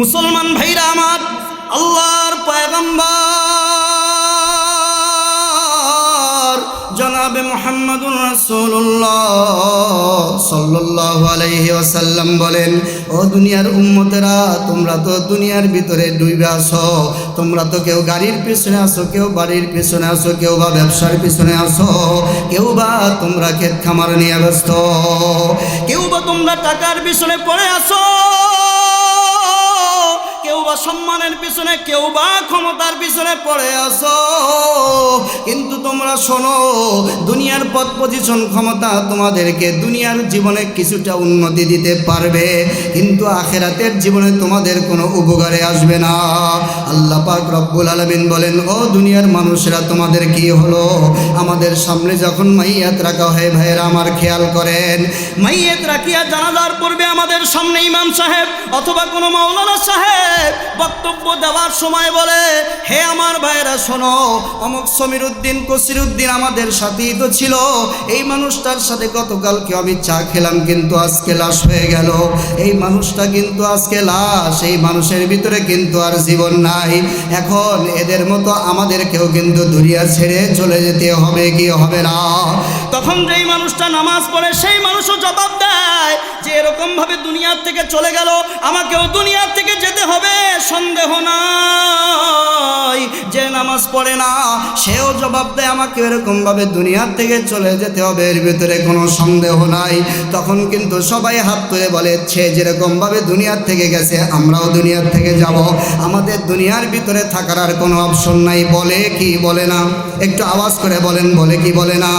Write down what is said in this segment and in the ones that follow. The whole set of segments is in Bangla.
মুসলমান ভাইরা আমার, আল্লাহর পয়গম্বর, জনাবে মোহাম্মদুর রাসূলুল্লাহ আলাইহি ওয়াসাল্লাম বলেন, ও দুনিয়ার উম্মতেরা, তোমরা তো দুনিয়ার ভিতরে ডুবে আসো তোমরা তো কেউ গাড়ির পিছনে আসো কেউ বাড়ির পিছনে আসো কেউ বা ব্যবসার পিছনে আসো কেউ বা তোমরা ক্ষেত খামার নিয়ে ব্যস্ত, কেউ বা তোমরা টাকার পিছনে পড়ে আসো কেউ বা সম্মানের পিছনে কেউ বা ক্ষমতার পিছনে পড়ে আসো কিন্তু তোমরা শোনো, দুনিয়ার পথ পজিশন ক্ষমতা তোমাদেরকে দুনিয়ার জীবনে কিছুটা উন্নতি দিতে পারবে, কিন্তু আখেরাতের জীবনে তোমাদের কোনো উপকারে আসবে না। আল্লাহ পাক রব্বুল আলমিন বলেন, ও দুনিয়ার মানুষেরা, তোমাদের কি হলো? আমাদের সামনে যখন মাইয়াত রাখা হয়, ভাইয়েরা আমার খেয়াল করেন। মাইয়াত রাখিয়া জানাজার পূর্বে আমাদের সামনে ইমাম সাহেব অথবা কোনো মাওলানা সাহেব বক্তব্য দেওয়ার সময় বলে, হে আমার ভাইরা শোনো, অমুক সমীর উদ্দিন কসির উদ্দিন আমাদের সাথেই তো ছিল। এই মানুষটার সাথে গতকালকে আমি চা খেলাম, কিন্তু আজকে লাশ হয়ে গেল। এই মানুষটা কিন্তু আজকে লাশ, এই মানুষের ভিতরে কিন্তু আর জীবন নাই। এখন এদের মতো আমাদেরকেও কিন্তু দুনিয়া ছেড়ে চলে যেতে হবে কি হবে না? তখন যেই মানুষটা নামাজ পড়ে, সেই মানুষও জবাব দেয় যে এরকম ভাবে দুনিয়ার থেকে চলে গেল, আমাকেও দুনিয়ার থেকে যেতে হবে। সন্দেহ নাই। যে নামাজ পড়ে না, সেও জবাব দেয়, আমাকে এরকম ভাবে দুনিয়ার থেকে চলে যেতে হবে, এর ভিতরে কোনো সন্দেহ নাই। তখন কিন্তু সবাই হাত তুলে বলে, সে যেরকম ভাবে দুনিয়ার থেকে গেছে, আমরাও দুনিয়ার থেকে যাব। আমাদের দুনিয়ার ভিতরে থাকার আর কোনো অপশন নাই। বলে কি বলে না? একটু আওয়াজ করে বলেন, বলে কি বলে না?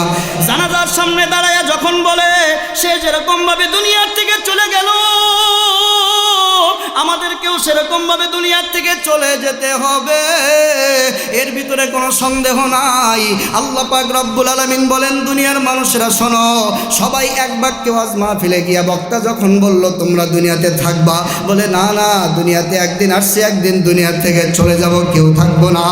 জানাজার সামনে দাঁড়ায় যখন বলে, সে যেরকম ভাবে দুনিয়ার থেকে চলে গেল আমাদেরকেও সেরকম ভাবে দুনিয়ার থেকে চলে যেতে হবে। এর ভিতরে কোনো সন্দেহ নাই। আল্লাহ পাক রব্বুল আলামিন বলেন, দুনিয়ার মানুষেরা শোনো, সবাই এক বাক্যে ওয়াজ মাহফিলে গিয়া বক্তা যখন বলল, তোমরা দুনিয়াতে থাকবা? বলে, না না, দুনিয়াতে একদিন আসছে, একদিন দুনিয়ার থেকে চলে যাব, কেউ থাকব না।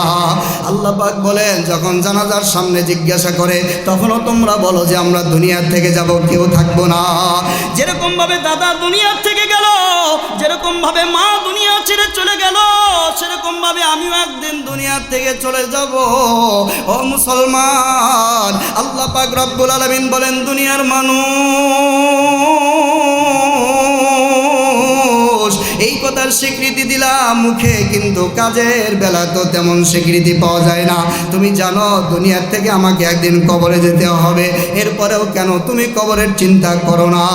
আল্লাহ পাক বলেন, যখন জানাজার সামনে জিজ্ঞাসা করে, তখনও তোমরা বলো যে, আমরা দুনিয়ার থেকে যাব, কেউ থাকব না। যেরকম ভাবে দাদা দুনিয়ার থেকে যেরকম ভাবে মা দুনিয়া ছেড়ে চলে গেল, সেরকম ভাবে আমিও একদিন দুনিয়ার থেকে চলে যাব। ও মুসলমান, আল্লাহ পাক রব্বুল আলামিন বলেন, দুনিয়ার মানুষ এই কথার স্বীকৃতি দিলাম মুখে, কিন্তু কাজের বেলা তো তেমন স্বীকৃতি পাওয়া যায় না। তুমি জানো, দুনিয়ার থেকে আমাকে একদিন কবরে যেতে হবে। এরপরেও কেন তুমি কবরের চিন্তা করো না?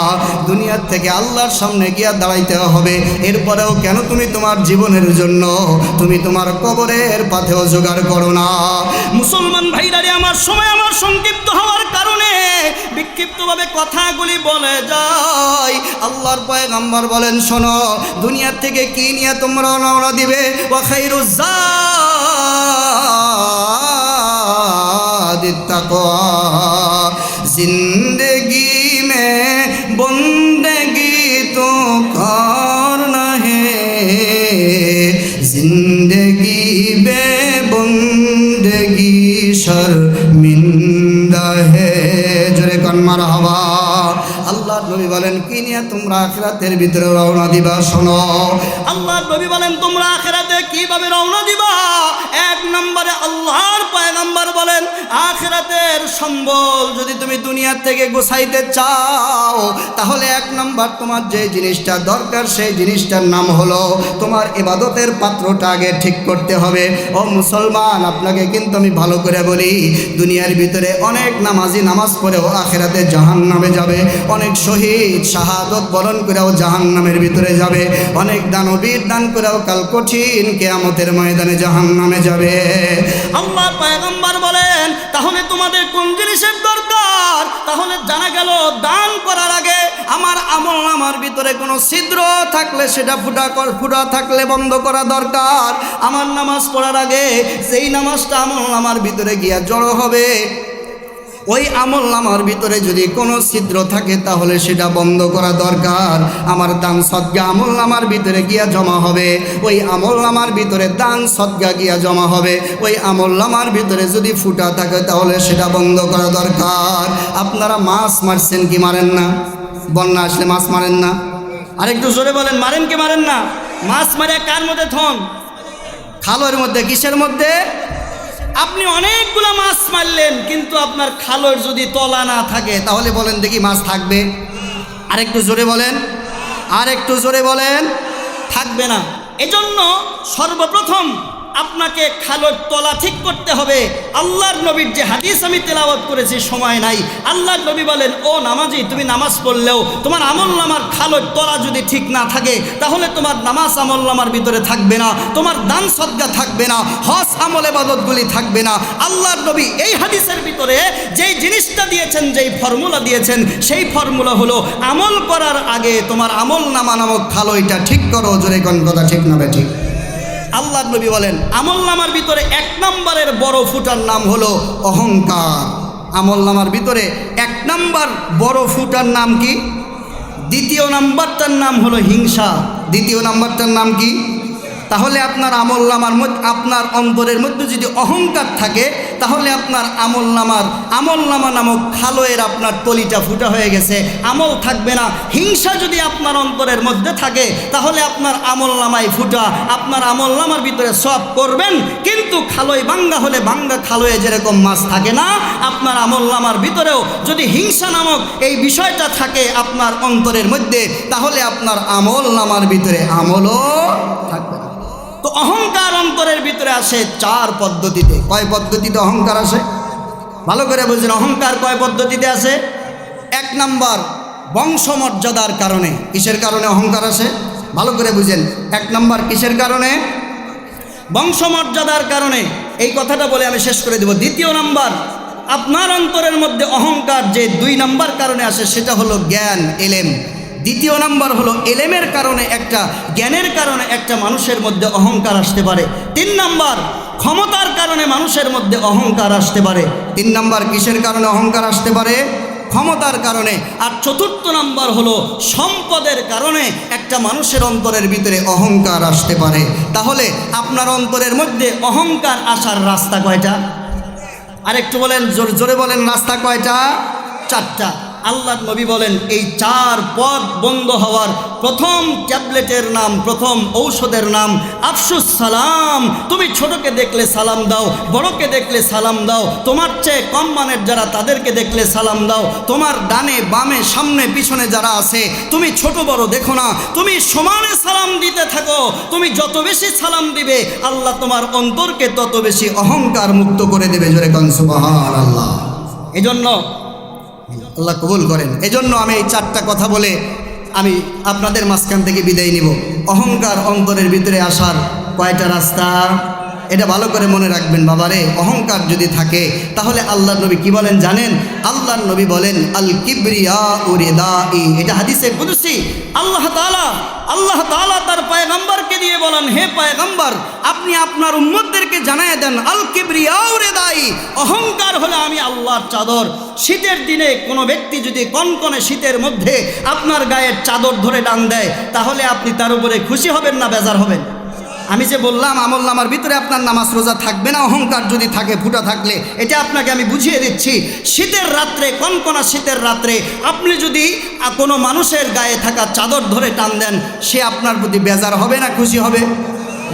দুনিয়ার থেকে আল্লাহর সামনে গিয়া দাঁড়াইতে হবে। এরপরেও কেন তুমি তোমার জীবনের জন্য তুমি তোমার কবরের পাথেও জোগাড় করো না? মুসলমান ভাইরারে আমার সময় আমার সংক্ষিপ্ত হওয়ার কারণে বিক্ষিপ্তভাবে কথাগুলি বলে যায়। আল্লাহর পয়গাম্বর বলেন, শোনো দুনিয়ার থেকে কি নিয়ে তোমরা রওনা দিবে? জিন্দগি মে বন্দগি তো কর না হে জিন্দগি বে বন্দগি শর্মিন্দ আল্লাহ নবী বলেন, কি নিয়ে তোমরা আখিরাতের ভিতরে রওনা দিবা, শোনো? আল্লাহ নবী বলেন, তোমরা আখিরাতে কীভাবে রওনা দিবা? এক নম্বরে আল্লাহর পয়গম্বর বলেন, আখিরাতের সম্বল যদি তুমি দুনিয়ার থেকে গোছাইতে চাও, তাহলে এক নম্বর তোমার যে জিনিসটা দরকার, সেই জিনিসটার নাম হলো তোমার ইবাদতের পাত্রটা আগে ঠিক করতে হবে। ও মুসলমান, আপনাকে কিন্তু আমি ভালো করে বলি, দুনিয়ার ভিতরে অনেক নামাজি নামাজ পড়েও আখেরাতে জাহান নামে যাবে। অনেক শহীদ শাহাদত বরণ করেও জাহান নামের ভিতরে যাবে। অনেক দানবীর দান করেও কাল কঠিন কেয়ামতের ময়দানে জাহান নামে যাবে। আল্লাহ পয়গম্বর বলেন, তাহলে তোমাদের কোন জিনিসের দরকার? তাহলে জানা গেল, দান করার আগে আমার আমল আমার ভিতরে কোনো ছিদ্র থাকলে সেটা ফুটা কর ফুটা থাকলে বন্ধ করা দরকার। আমার নামাজ পড়ার আগে সেই নামাজটা আমল আমার ভিতরে গিয়া জড়ো হবে ওই আমল নামার ভিতরে যদি কোনো ছিদ্র থাকে, তাহলে সেটা বন্ধ করা দরকার। আমার দান সদ্গা আমল নামার ভিতরে গিয়া জমা হবে। ওই আমল নামার ভিতরে দান সদ্গা গিয়া জমা হবে। ওই আমল নামার ভিতরে যদি ফুটা থাকে, তাহলে সেটা বন্ধ করা দরকার। আপনারা মাছ মারছেন কি মারেন না? বন্যা আসলে মাছ মারেন না? আরেকটু জোরে বলেন, মারেন কি মারেন না? মাছ মারে কার মধ্যে থন খালোর মধ্যে, কিসের মধ্যে? আপনি অনেকগুলো মাছ মারলেন, কিন্তু আপনার খালোর যদি তলা না থাকে, তাহলে বলেন দেখি মাছ থাকবে। আরেকটু জোরে বলেন আর একটু জোরে বলেন, থাকবে না। এজন্য সর্বপ্রথম আপনাকে খালোর তলা ঠিক করতে হবে। আল্লাহর নবীর যে হাদিস আমি তেলাওয়াত করেছি, সময় নাই। আল্লাহর নবী বলেন, ও নামাজি, তুমি নামাজ পড়লেও তোমার আমল নামার খালোর তলা যদি ঠিক না থাকে, তাহলে তোমার নামাজ আমল নামার ভিতরে থাকবে না, তোমার দান সদ্গা থাকবে না হস আমল এবাদতগুলি থাকবে না। আল্লাহর নবী এই হাদিসের ভিতরে যেই জিনিসটা দিয়েছেন, যেই ফর্মুলা দিয়েছেন, সেই ফর্মুলা হলো, আমল করার আগে তোমার আমল নামা নামক খালো এটা ঠিক করো, জোরে কোন কথা ঠিক না ঠিক। আল্লাহ নবী বলেন, আমল নামার ভিতরে এক নম্বরের বড় ফুটার নাম হলো অহংকার। আমল নামার ভিতরে এক নম্বর বড় ফুটার নাম কি? দ্বিতীয় নাম্বারটার নাম হলো হিংসা। দ্বিতীয় নাম্বারটার নাম কি? তাহলে আপনার আমল নামার আপনার অন্তরের মধ্যে যদি অহংকার থাকে, তাহলে আপনার আমল নামার আমল নামা নামক খালোয়ের আপনার তলিটা ফুটা হয়ে গেছে। আমল থাকবে না। হিংসা যদি আপনার অন্তরের মধ্যে থাকে, তাহলে আপনার আমল নামায় ফুটা। আপনার আমল নামার ভিতরে সব করবেন, কিন্তু খালোয় বাঙ্গা হলে বাঙ্গা খালোয়ে যেরকম মাছ থাকে না, আপনার আমল নামার ভিতরেও যদি হিংসা নামক এই বিষয়টা থাকে আপনার অন্তরের মধ্যে, তাহলে আপনার আমল নামার ভিতরে আমলও থাকবে। তো অহংকার অন্তরের ভিতরে আসে চার পদ্ধতিতে। কয় পদ্ধতিতে অহংকার আসে? ভালো করে বুঝছেন অহংকার কয় পদ্ধতিতে আসে? এক নাম্বার, বংশমর্যাদার কারণে। কিসের কারণে অহংকার আসে? ভালো করে বুঝেন, এক নাম্বার কিসের কারণে? বংশমর্যাদার কারণে। এই কথাটা বলে আমি শেষ করে দেব। দ্বিতীয় নাম্বার, আপনার অন্তরের মধ্যে অহংকার যে দুই নাম্বার কারণে আসে, সেটা হলো জ্ঞান, এলেম। দ্বিতীয় নাম্বার হলো এলেমের কারণে একটা, জ্ঞানের কারণে একটা মানুষের মধ্যে অহংকার আসতে পারে। তিন নাম্বার, ক্ষমতার কারণে মানুষের মধ্যে অহংকার আসতে পারে। তিন নাম্বার, কিসের কারণে অহংকার আসতে পারে? ক্ষমতার কারণে। আর চতুর্থ নাম্বার হলো, সম্পদের কারণে একটা মানুষের অন্তরের ভিতরে অহংকার আসতে পারে। তাহলে আপনার অন্তরের মধ্যে অহংকার আসার রাস্তা কয়টা? আরেকটু বলেন, জোরে জোরে বলেন, রাস্তা কয়টা? চারটা। আল্লাহ নবী বলেন, এই চার পথ বন্ধ হওয়ার প্রথম ট্যাবলেটের নাম, প্রথম ঔষধের নাম, আফসুস সালাম। তুমি ছোটকে দেখলে সালাম দাও, বড়কে দেখলে সালাম দাও, তোমার চেয়ে কম মানের যারা তাদেরকে দেখলে সালাম দাও, তোমার ডানে, বামে, সামনে, পিছনে যারা আছে, তুমি ছোট বড় দেখো না, তুমি সমানে সালাম দিতে থাকো, তুমি যত বেশি সালাম দিবে, আল্লাহ তোমার অন্তরকে তত বেশি অহংকার মুক্ত করে দেবে, জোরে কনসুবাহার আল্লাহ এজন্য আল্লাহ কবুল করেন। এজন্য আমি এই চারটা কথা বলে আমি আপনাদের মাঝখান থেকে বিদায় নিব। অহংকার অন্তরের ভিতরে আসার কয়টা রাস্তা? এটা ভালো করে মনে রাখবেন বাবারে, অহংকার যদি থাকে, তাহলে আল্লাহ নবী কি বলেন জানেন? আল্লাহ নবী বলেন আল কিবরিয়া উরেদা এটা হাদিসে কুদুসি। আল্লাহ তাআলা আল্লাহ তাআলা তার পায়গাম্বারকে দিয়ে বলেন, হে পায়গাম্বার, আপনি আপনার উম্মতদেরকে জানায় দেন আল কিবরিয়া উরেদাই অহংকার হলে আমি আল্লাহর চাদর। শীতের দিনে কোনো ব্যক্তি যদি কনকনে শীতের মধ্যে আপনার গায়ের চাদর ধরে টান দেয়, তাহলে আপনি তার উপরে খুশি হবেন না, বেজার হবেন? আমি যে বললাম, আমল নামার ভিতরে আপনার নামাজ রোজা থাকবে না, অহংকার যদি থাকে, ফুটা থাকলে, এটা আপনাকে আমি বুঝিয়ে দিচ্ছি। শীতের রাত্রে, কনকনা শীতের রাত্রে, আপনি যদি কোনো মানুষের গায়ে থাকা চাদর ধরে টান দেন, সে আপনার প্রতি বেজার হবে না খুশি হবে?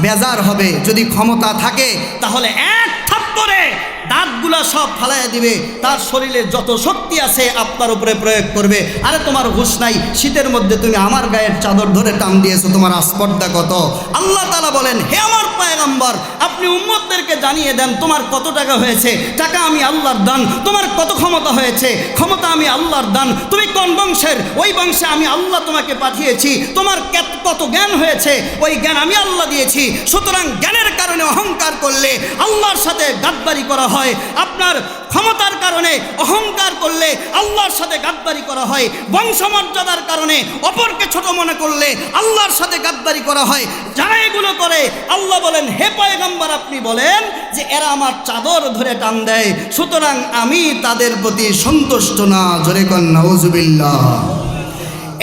বেজার হবে। যদি ক্ষমতা থাকে, তাহলে এক থাপ্পড়ে দাঁতগুলা সব ফালাইয়া দিবে। তার শরীরে যত শক্তি আছে আপনার উপরে প্রয়োগ করবে। আরে তোমার হুশ নাই, শীতের মধ্যে তুমি আমার গায়ের চাদর ধরে টান দিয়েছ, তোমার আস্পর্ধা কত? আল্লাহ তালা বলেন, হে আমার পায়গাম্বার, আপনি উম্মতদেরকে জানিয়ে দেন, তোমার কত টাকা হয়েছে? টাকা আমি আল্লাহর দান, তোমার কত ক্ষমতা হয়েছে? ক্ষমতা আমি আল্লাহর দান, তুমি কোন বংশের? ওই বংশে আমি আল্লাহ তোমাকে পাঠিয়েছি, তোমার কেত- কত জ্ঞান হয়েছে? ওই জ্ঞান আমি আল্লাহ দিয়েছি। সুতরাং জ্ঞানের কারণে অহংকার করলে আল্লাহর সাথে গাদ্দারি করা হয়, আপনার ক্ষমতার কারণে অহংকার করলে আল্লাহর সাথে গাদ্দারি করা হয়, বংশমর্যাদার কারণে অপরকে ছোট মনে করলে আল্লাহর সাথে গাদ্দারি করা হয়, যারা এগুলো করে, আল্লাহ বলেন, হে পয়গম্বর, আপনি বলেন যে এরা আমার চাদর ধরে টান দেয়, সুতরাং আমি তাদের প্রতি সন্তুষ্ট না। জোরে কন্যা উজুবিল্লাহ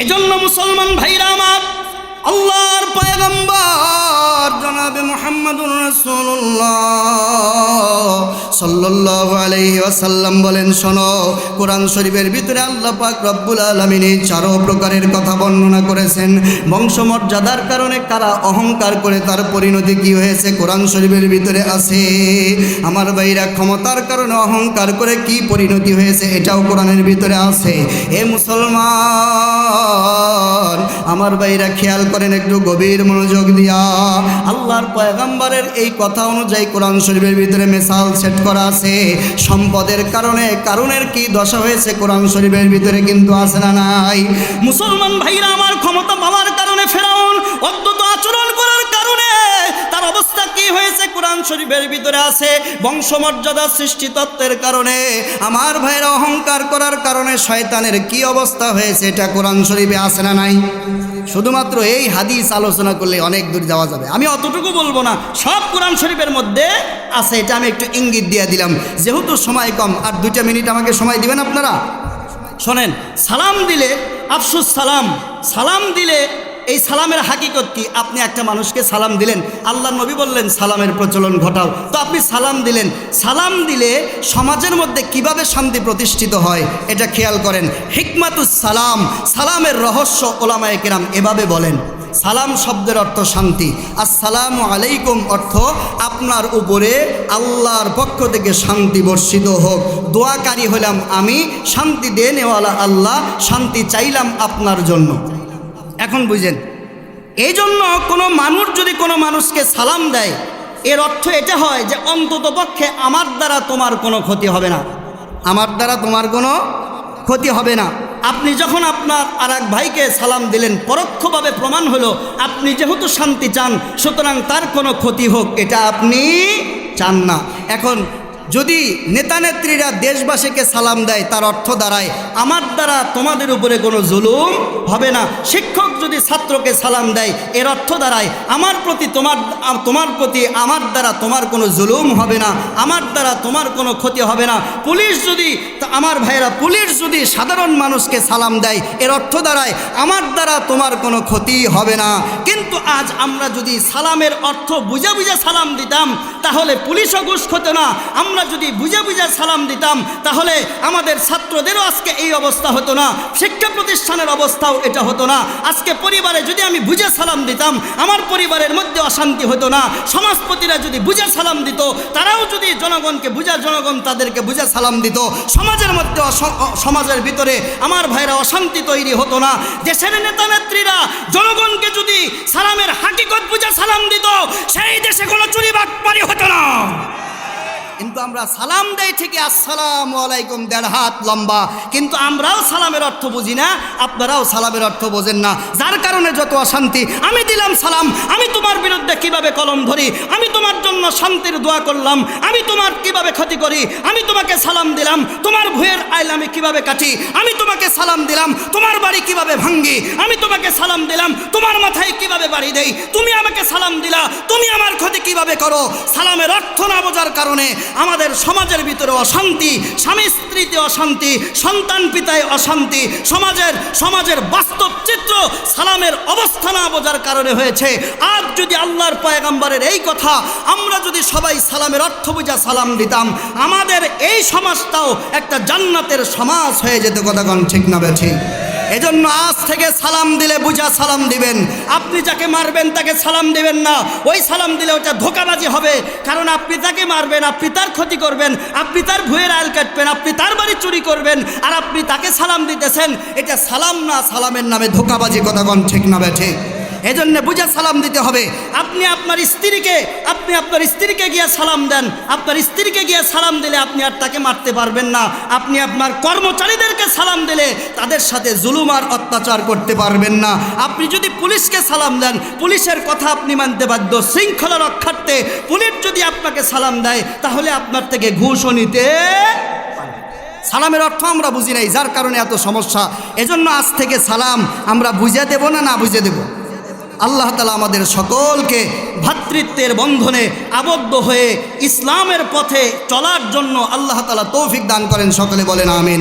এজন্য মুসলমান ভাইরা আমার, আল্লাহর পয়গম্বর জনাব জনাবে মোহাম্মদুর রাসূলুল্লাহ। সাল্লাল্লাহু আলাইহি ওয়াসাল্লাম বলেন, শোনো, কোরআন শরীফের ভিতরে আল্লাহ পাক রব্বুল আলামিন এই চারো প্রকারের কথা বর্ণনা করেছেন। বংশমর্যাদার কারণে কারা অহংকার করে তার পরিণতি কি হয়েছে কোরআন শরীফের ভিতরে আছে। আমার ভাইরা, ক্ষমতার কারণে অহংকার করে কি পরিণতি হয়েছে এটাও কোরআনের ভিতরে আছে। এ মুসলমান, আমার ভাইরা, খেয়াল করেন, একটু গভীর মনোযোগ দিয়া। আল্লাহর পয়গাম্বারের এই কথা অনুযায়ী কোরআন শরীফের ভিতরে মেসাল সেট করা আছে। সম্পদের কারণে, কারণের কি দশা হয়েছে কোরআন শরীফের ভিতরে কিন্তু আছে না নাই। মুসলমান ভাইরা, আমার ক্ষমতা পাওয়ার কারণে ফেরাউন অদ্ভুত আচরণ করার কারণে তার অবস্থা কি হয়েছে? কোরআন শরীফের ভিতরে আছে বংশমর্যাদা সৃষ্টি তত্ত্বের কারণে, আমার ভাইরা অহংকার করার কারণে শয়তানের কি অবস্থা হয়েছে এটা কোরআন শরীফে আছে না নাই? শুধুমাত্র এই হাদিস আলোচনা করলে অনেক দূর যাওয়া যাবে। আমি অতটুকু বলব না, সব কোরআন শরীফের মধ্যে আছে, এটা আমি একটু ইঙ্গিত দিয়ে দিলাম। যেহেতু সময় কম, আর দুইটা মিনিট আমাকে সময় দিবেন আপনারা? শোনেন, সালাম দিলে, আফসুস সালাম সালাম দিলে এই সালামের হাকিকত কি? আপনি একটা মানুষকে সালাম দিলেন আল্লাহ নবী বললেন, সালামের প্রচলন ঘটাও। তো আপনি সালাম দিলেন। সালাম দিলে সমাজের মধ্যে কীভাবে শান্তি প্রতিষ্ঠিত হয়, এটা খেয়াল করেন। হিকমাতুস সালাম, সালামের রহস্য ওলামায়ে কেরাম এভাবে বলেন। সালাম শব্দের অর্থ শান্তি। আসসালামু আলাইকুম অর্থ আপনার উপরে আল্লাহর পক্ষ থেকে শান্তি বর্ষিত হোক। দোয়াকারী হলাম আমি, শান্তি দেনেওয়ালা আল্লাহ, শান্তি চাইলাম আপনার জন্য। এখন বুঝেন। এই জন্য কোনো মানুষ যদি কোনো মানুষকে সালাম দেয়, এর অর্থ এটা হয় যে অন্তত পক্ষে আমার দ্বারা তোমার কোনো ক্ষতি হবে না। আমার দ্বারা তোমার কোনো ক্ষতি হবে না। আপনি যখন আপনার আর ভাইকে সালাম দিলেন, পরোক্ষভাবে প্রমাণ হলো, আপনি যেহেতু শান্তি চান, সুতরাং তার কোনো ক্ষতি হোক, এটা আপনি চান না। এখন যদি নেতা নেত্রীরা দেশবাসীকে সালাম দেয়, তার অর্থ দাঁড়ায়, আমার দ্বারা তোমাদের উপরে কোনো জুলুম হবে না। শিক্ষক যদি ছাত্রকে সালাম দেয়, এর অর্থ দাঁড়ায়, আমার প্রতি তোমার তোমার প্রতি আমার দ্বারা তোমার কোনো জুলুম হবে না, আমার দ্বারা তোমার কোনো ক্ষতি হবে না। পুলিশ যদি, আমার ভাইয়েরা, পুলিশ যদি সাধারণ মানুষকে সালাম দেয়, এর অর্থ দাঁড়ায়, আমার দ্বারা তোমার কোনো ক্ষতি হবে না। কিন্তু আজ আমরা যদি সালামের অর্থ বুঝে বুঝে সালাম দিতাম, তাহলে পুলিশও ঘুষ হতো না, আমরা যদি বুঝে বুঝে সালাম দিতাম, তাহলে আমাদের ছাত্রদেরও আজকে এই অবস্থা হতো না, শিক্ষা প্রতিষ্ঠানের অবস্থাও এটা হতো না। আজকে পরিবারে যদি আমি বুঝে সালাম দিতাম, আমার পরিবারের মধ্যে অশান্তি হতো না। সমাজপতিরা যদি বুঝে সালাম দিত, তারাও যদি জনগণকে বুঝা, জনগণ তাদেরকে বুঝে সালাম দিত। সমাজের মধ্যে সমাজের ভিতরে আমার ভাইরা অশান্তি তৈরি হতো না। দেশের নেতা নেত্রীরা জনগণকে যদি সালামের হাকিকত বুঝে সালাম দিত, সেই দেশে কোনো চুরি বাটপারি হতো না। কিন্তু আমরা সালাম দেই ঠিকই, আসসালামু আলাইকুম, দেড় হাত লম্বা। কিন্তু আমরাও সালামের অর্থ বুঝি না, আপনারাও সালামের অর্থ বোঝেন না। যার কারণে যত অশান্তি, আমি দিলাম সালাম, আমি তোমার বিরুদ্ধে কীভাবে কলম ধরি, আমি তোমার জন্য শান্তির দোয়া করলাম, আমি তোমার কীভাবে ক্ষতি করি, আমি তোমাকে সালাম দিলাম, তোমার ভুয়ের আইল আমি কীভাবে কাটি, আমি তোমাকে সালাম দিলাম, তোমার বাড়ি কীভাবে ভাঙ্গি, আমি তোমাকে সালাম দিলাম, তোমার মাথায় কীভাবে বাড়ি দেই, তুমি আমাকে সালাম দিলা, তুমি আমার ক্ষতি কীভাবে করো? সালামের অর্থ না বোঝার কারণে আমাদের সমাজের ভিতরে অশান্তি, স্বামী স্ত্রীতে অশান্তি, সন্তান পিতায় অশান্তি, সমাজের সমাজের বাস্তব চিত্র সালামের অবস্থা না বোঝার কারণে হয়েছে। আজ যদি আল্লাহর পয়গাম্বারের এই কথা, আমরা যদি সবাই সালামের অর্থ বুঝা সালাম দিতাম, আমাদের এই সমাজটাও একটা জান্নাতের সমাজ হয়ে যেত কথাগণ ঠিক না বেঠিক এজন্য আজ থেকে সালাম দিলে বুঝা সালাম দিবেন। আপনি যাকে মারবেন তাকে সালাম দিবেন না। ওই সালাম দিলে ওটা ধোকাবাজি হবে। কারণ আপনি তাকে মারবেন, আপনি তার ক্ষতি করবেন, আপনি তার ভুয়ের আয়ল কাটবেন, আপনি তার বাড়ি চুরি করবেন, আর আপনি তাকে সালাম দিতেছেন, এটা সালাম না, সালামের নামে ধোকাবাজি কথাগণ ঠিক না বেঠে এজন্য বুঝে সালাম দিতে হবে। আপনি আপনার স্ত্রীকে, আপনি আপনার স্ত্রীকে গিয়ে সালাম দেন। আপনার স্ত্রীকে গিয়ে সালাম দিলে আপনি আর তাকে মারতে পারবেন না। আপনি আপনার কর্মচারীদেরকে সালাম দিলে তাদের সাথে জুলুম আর অত্যাচার করতে পারবেন না। আপনি যদি পুলিশকে সালাম দেন, পুলিশের কথা আপনি মানতে বাধ্য। শৃঙ্খলা রক্ষার্থে পুলিশ যদি আপনাকে সালাম দেয়, তাহলে আপনার থেকে ঘুষও নিতে সালামের অর্থ আমরা বুঝি নাই, যার কারণে এত সমস্যা। এজন্য আজ থেকে সালাম আমরা বুঝে দেব না না বুঝে দেব? আল্লাহ তালা আমাদের সকলকে ভাতৃত্বের বন্ধনে আবদ্ধ হয়ে ইসলামের পথে চলার জন্য আল্লাহ তালা তৌফিক দান করেন। সকলে বলেন আমিন।